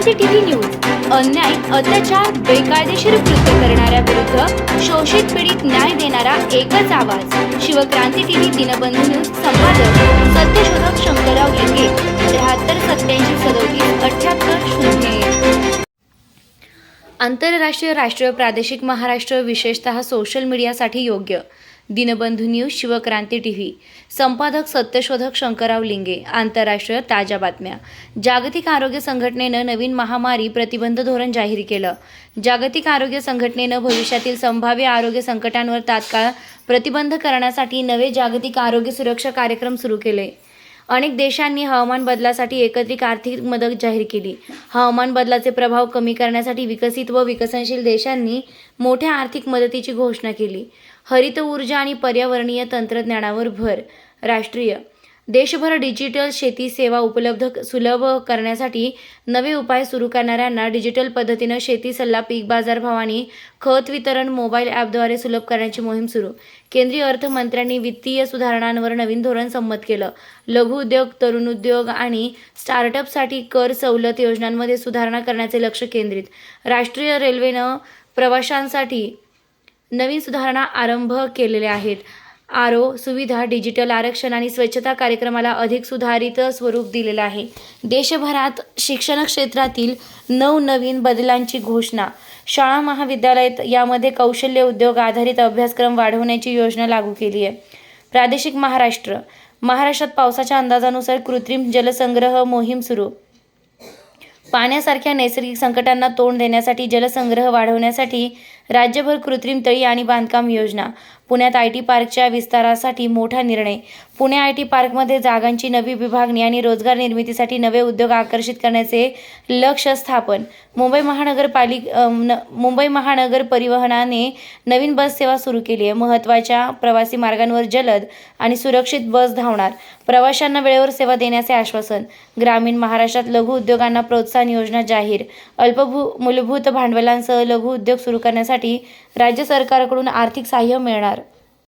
Shivkranti TV news. अन्याय अत्याचार बेकायदेशीर कृत्य करणाऱ्या विरुद्ध शोषित पीडित न्याय देणारा एकच आवाज. शिवक्रांती टीव्ही दिनबंधू न्यूज संपादक सत्यशोधक शंकरराव लिंगे त्र्याहत्तर सत्याऐंशी सदोतीस अठ्याहत्तर शून्य आंतरराष्ट्रीय राष्ट्रीय प्रादेशिक महाराष्ट्र विशेषतः सोशल मीडियासाठी योग्य. Dinbandhu news Shivkranti T V संपादक सत्यशोधक शंकरराव लिंगे. आंतरराष्ट्रीय ताज्या बातम्या. जागतिक आरोग्य संघटनेनं नवीन महामारी प्रतिबंध धोरण जाहीर केलं. जागतिक आरोग्य संघटनेनं भविष्यातील संभाव्य आरोग्य संकटांवर तात्काळ प्रतिबंध करण्यासाठी नवे जागतिक आरोग्य सुरक्षा कार्यक्रम सुरू केले. अनेक देशांनी हवामान बदलासाठी एकत्रित आर्थिक मदत जाहीर केली. हवामान बदलाचे प्रभाव कमी करण्यासाठी विकसित व विकसनशील देशांनी मोठ्या आर्थिक मदतीची घोषणा केली. हरित ऊर्जा आणि पर्यावरणीय तंत्रज्ञानावर भर. राष्ट्रीय देशभर डिजिटल शेती सेवा उपलब्ध सुलभ करण्यासाठी नवे उपाय सुरू करणाऱ्यांना डिजिटल पद्धतीनं शेती सल्ला पीक बाजारभाव खत वितरण मोबाईल ॲपद्वारे सुलभ करण्याची मोहीम सुरू. केंद्रीय अर्थमंत्र्यांनी वित्तीय सुधारणांवर नवीन धोरण संमत केलं. लघु उद्योग तरुण उद्योग आणि स्टार्टअपसाठी कर सवलत योजनांमध्ये सुधारणा करण्याचे लक्ष केंद्रित. राष्ट्रीय रेल्वेनं प्रवाशांसाठी नवीन सुधारणा आरंभ केलेल्या आहेत. आरो सुविधा डिजिटल आरक्षण आणि स्वच्छता कार्यक्रमाला अधिक सुधारित स्वरूप दिलेलं आहे. देशभरात शिक्षण क्षेत्रातील नवनवीन बदलांची घोषणा. शाळा महाविद्यालयात यामध्ये कौशल्य उद्योग आधारित अभ्यासक्रम वाढवण्याची योजना लागू केली आहे. प्रादेशिक महाराष्ट्र. महाराष्ट्रात पावसाच्या अंदाजानुसार कृत्रिम जलसंग्रह मोहीम सुरू. पाण्यासारख्या नैसर्गिक संकटांना तोंड देण्यासाठी जलसंग्रह वाढवण्यासाठी राज्यभर कृत्रिम तळी आणि बांधकाम योजना. पुण्यात आय टी पार्कच्या विस्तारासाठी मोठा निर्णय. पुणे आय टी पार्कमध्ये जागांची नवी विभागणी आणि रोजगार निर्मितीसाठी नवे उद्योग आकर्षित करण्याचे लक्ष स्थापन. मुंबई महानगरपालिक न- मुंबई महानगर परिवहनाने नवीन बस सेवा सुरू केली आहे. महत्त्वाच्या प्रवासी मार्गांवर जलद आणि सुरक्षित बस धावणार प्रवाशांना वेळेवर सेवा देण्याचे आश्वासन. ग्रामीण महाराष्ट्रात लघु उद्योगांना प्रोत्साहन योजना जाहीर. अल्पभू मूलभूत भांडवलांसह लघु उद्योग सुरू करण्यासाठी राज्य सरकारकडून आर्थिक सहाय्य मिळणार.